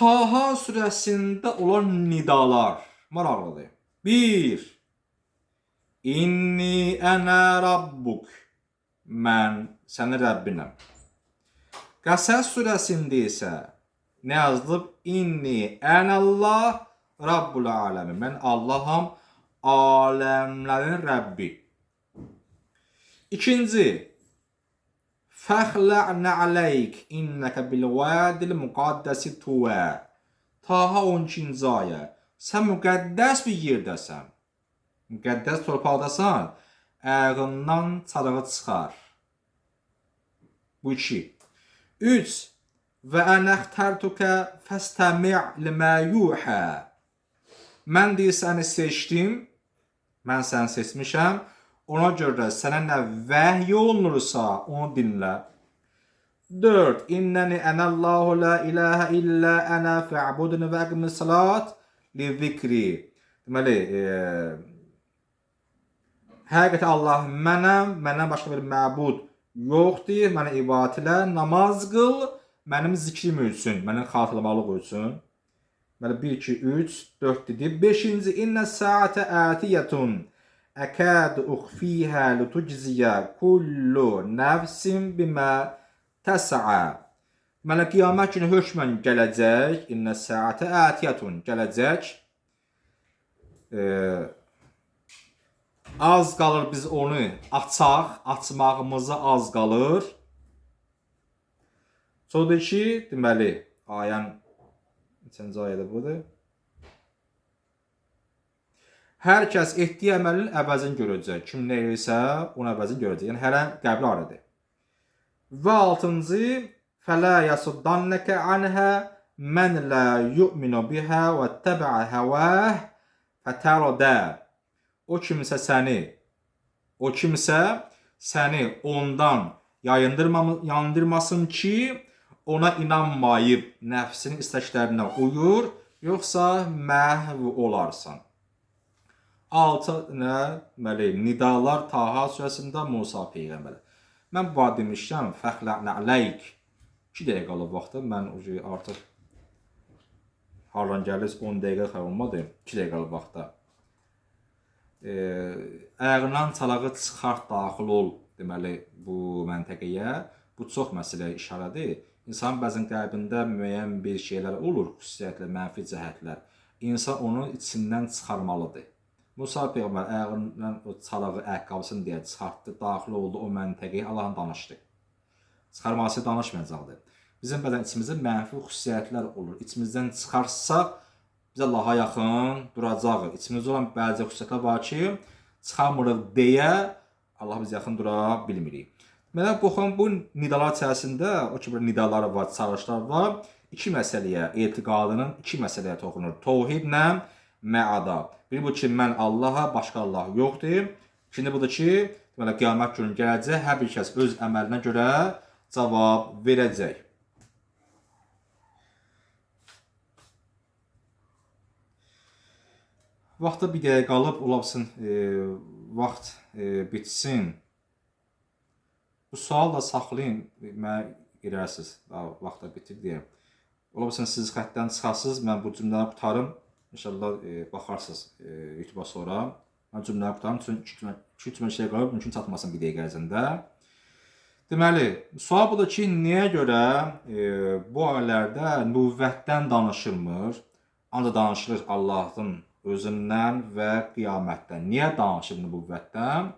Taha surəsində olan nidalar maraqlıdır. 1. İnni ənə rabbuk. Mən sənin Rəbbinəm. Qəsəs surəsində isə nə yazılıb? İnni ənəllah rabbul aləmin. Mən Allaham, aləmlərin Rəbbi. İkinci, Fəxlə'nə aleyk innəkə bil vədil müqaddəsi tuvə. Taha 12-ci ayə. Sən müqəddəs bir yerdəsən. Müqəddəs torpaqdasan. Ayağından çarağı çıxar. Bu iki. Üç. Və ənəxtərtukə fəstəmi' limə yuhə. Mən deyir səni seçdim. Mən səni seçmişəm. Ona görə sənə nə vəhy olunursa, onu dinlə. 4. İnnəni ənəllahu la ilahə illə ənə fə'budni və əqmis salat li zikri. Deməli, e, həqiqətən Allah mənəm, məndən başqa bir məbud yoxdur. Mənə ibadət elə, namaz qıl, mənim zikrim üçün, mənim xatırlamalıq üçün. Deməli 1 2 3 4 dedi. 5-ci innə saatə atiyyətun əkəd uxfihə litujziyə kullu nəfsin bimə təs'a. Deməli qiyamət günü hökmən gələcək. İnnə saatə atiyyətun gələcək. E, az qalır biz onu açaq, açmağımıza az qalır. Sonra ki, deməli, ayən neçənci ayədə budur? Hər kəs etdiyi əməlin əvəzini görəcək. Kim nə edirsə, onun əvəzini görəcək. Yəni hər an qəbul arıdır. Və 6-cı fələ yasuddannaka anha men la yu'minu biha və təbə həvəh fətərdə. O kimsə səni o kimsə səni ondan yayındırmam yandırmasın ki, ona inanmayıb nəfsinin istəklərinə uyur, yoxsa məhv olarsan. 6 nə deməli nidalar Taha surəsində Musa peyğəmbərə. Mən bu demişəm, fəxlənə aleyk. 2 dəqiqə qalıb vaxtı. Mən artıq hardan gəlir 10 dəqiqə xəbər olmadı. 2 dəqiqə qalıb vaxtda. E, ayağından çalağı çıxart daxil ol deməli bu məntəqəyə. Bu çox məsələyə işarədir. İnsan bəzən qəlbində müəyyən bir şeylər olur, xüsusiyyətlə mənfi cəhətlər. İnsan onu içindən çıxarmalıdır. Musa peyğəmbər ayağından o çalağı ayaqqabısını deyə çıxartdı, daxil oldu o məntəqəyə, Allahla danışdı. Çıxarması danışmayacaqdı. Bizim bəzən içimizdə mənfi xüsusiyyətlər olur. İçimizdən çıxarsaq biz Allaha yaxın duracağıq. İçimizdə olan bəzi xüsusiyyətlər var ki, çıxarmırıq deyə Allah biz yaxın dura bilmirik. Mənə baxın bu nidalar içərisində o ki, bir nidalar var, çağırışlar var. İki məsələyə, etiqadının iki məsələyə toxunur. Təvhidlə məada. Biri bu ki, mən Allaha, başqa Allah yoxdur. İkinci budur ki, deməli qiyamət günü gələcək, hər bir kəs öz əməlinə görə cavab verəcək. Vaxta bir dəqiqə qalıb, olabsın, e, vaxt e, bitsin. Bu sual da saxlayın, mənə girərsiniz, vaxta bitir deyə. Olabsın siz xəttdən çıxasınız, mən bu cümləni qutarım. İnşallah e, baxarsınız e, YouTube-a sonra. Mən cümləni qutarım, çünki 2-3 şey qalıb, mümkün çatmasın bir dəqiqə ərzində. Deməli, sual budur ki, niyə görə e, bu ayələrdə nüvvətdən danışılmır, ancaq danışılır Allahın özündən və qiyamətdən. Niyə danışır nüvvətdən?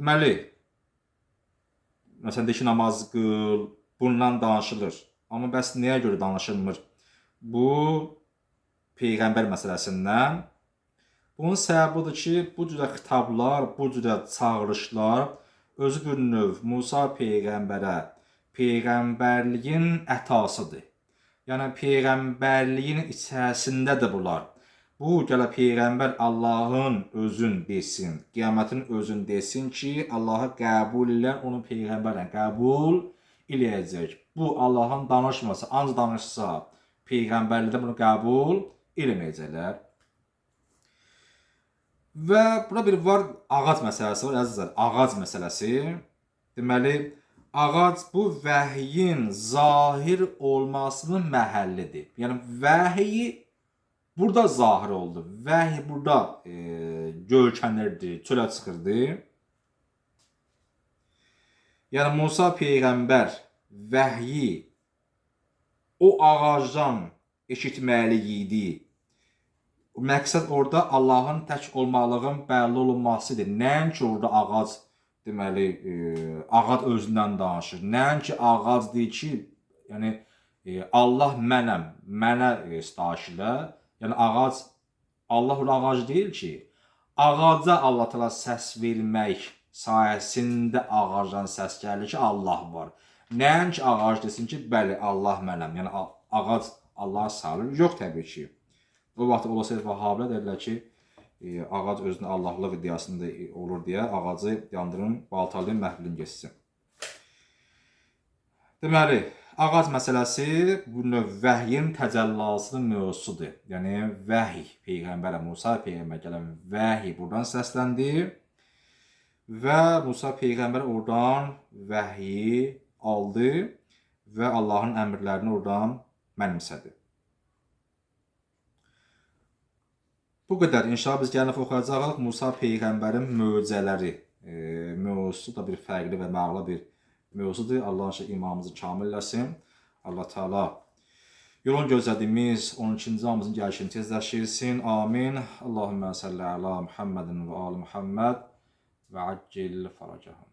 Deməli, məsələn, deyək ki, namaz qıl, bundan danışılır. Amma bəs niyə görə danışılmır? Bu peyğəmbər məsələsindən. Bunun səbəbi budur ki, bu cürə xitablar, bu cürə çağırışlar özü bir növ Musa peyğəmbərə peyğəmbərliyin ətasıdır. Yəni peyğəmbərliyin içərisindədir bunlar. Bu gələ peyğəmbər Allahın özün desin, qiyamətin özün desin ki, Allahı qəbul edən onu peyğəmbərlə qəbul eləyəcək. Bu Allahın danışması, ancaq danışsa, peyğəmbərlikdə bunu qəbul eləməyəcəklər. Və burada bir var ağac məsələsi var, əzizlər. Ağac məsələsi. Deməli, ağac bu vəhyin zahir olmasının məhəllidir. Yəni vəhy burada zahir oldu. Vəhy burada e, görkənirdi, çölə çıxırdı. Yəni Musa peyğəmbər vəhyi o ağacdan eşitməli idi. Məqsəd orada Allahın tək olmalığın bəlli olunmasıdır. Nəinki orada ağac deməli, e, ağac özündən danışır. Nəinki ağac deyir ki, yəni e, Allah mənəm, mənə e, sitayiş elə. Yəni ağac Allah o ağac deyil ki, ağaca Allah təala səs vermək sayəsində ağacdan səs gəlir ki, Allah var. Nəinki ağac desin ki, bəli, Allah mənəm. Yəni ağac Allah salır. Yox təbii ki. O vaxt olasaydı Vahabilər dedilər ki, e, ağac özünün Allahlıq iddiasında olur deyə ağacı yandırın, baltalayın, məhvlin getsin. Deməli, ağac məsələsi bu növ vəhyin təcəllasının mövzusudur. Yəni vəhy peyğəmbərə Musa peyğəmbər gələn vəhy buradan səsləndi və Musa peyğəmbər oradan vəhyi aldı və Allahın əmrlərini oradan mənimsədi. Bu qədər. İnşallah biz gəlin oxuyacağıq Musa peyğəmbərin möcüzələri. E, mövzusu da bir fərqli və məğlı bir mövzudur. Allah inşallah imanımızı kamil eləsin. Allah Taala yolun gözlədiyimiz 12-ci amımızın gəlişini tezləşdirsin. Amin. Allahümmə salli ala Muhammedin və ali Muhammed və accil faracahum.